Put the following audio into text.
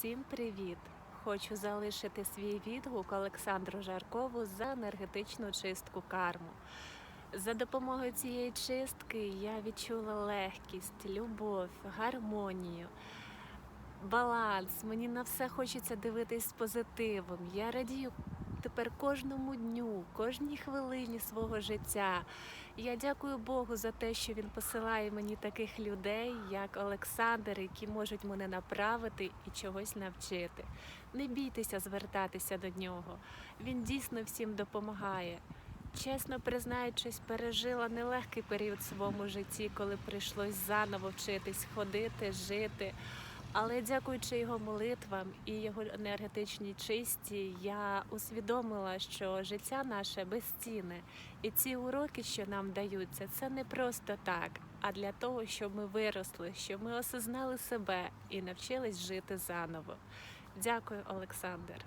Всім привіт! Хочу залишити свій відгук Олександру Жаркову за енергетичну чистку карму. За допомогою цієї чистки я відчула легкість, любов, гармонію, баланс. Мені на все хочеться дивитись з позитивом. Я радію тепер кожному дню, кожній хвилині свого життя. Я дякую Богу за те, що він посилає мені таких людей, як Олександр, які можуть мене направити і чогось навчити. Не бійтеся звертатися до нього. Він дійсно всім допомагає. Чесно признаючись, пережила нелегкий період в своєму житті, коли прийшлось заново вчитись ходити, жити. Але дякуючи його молитвам і його енергетичній чисті, я усвідомила, що життя наше безцінне. І ці уроки, що нам даються, це не просто так, а для того, щоб ми виросли, щоб ми осознали себе і навчились жити заново. Дякую, Олександр.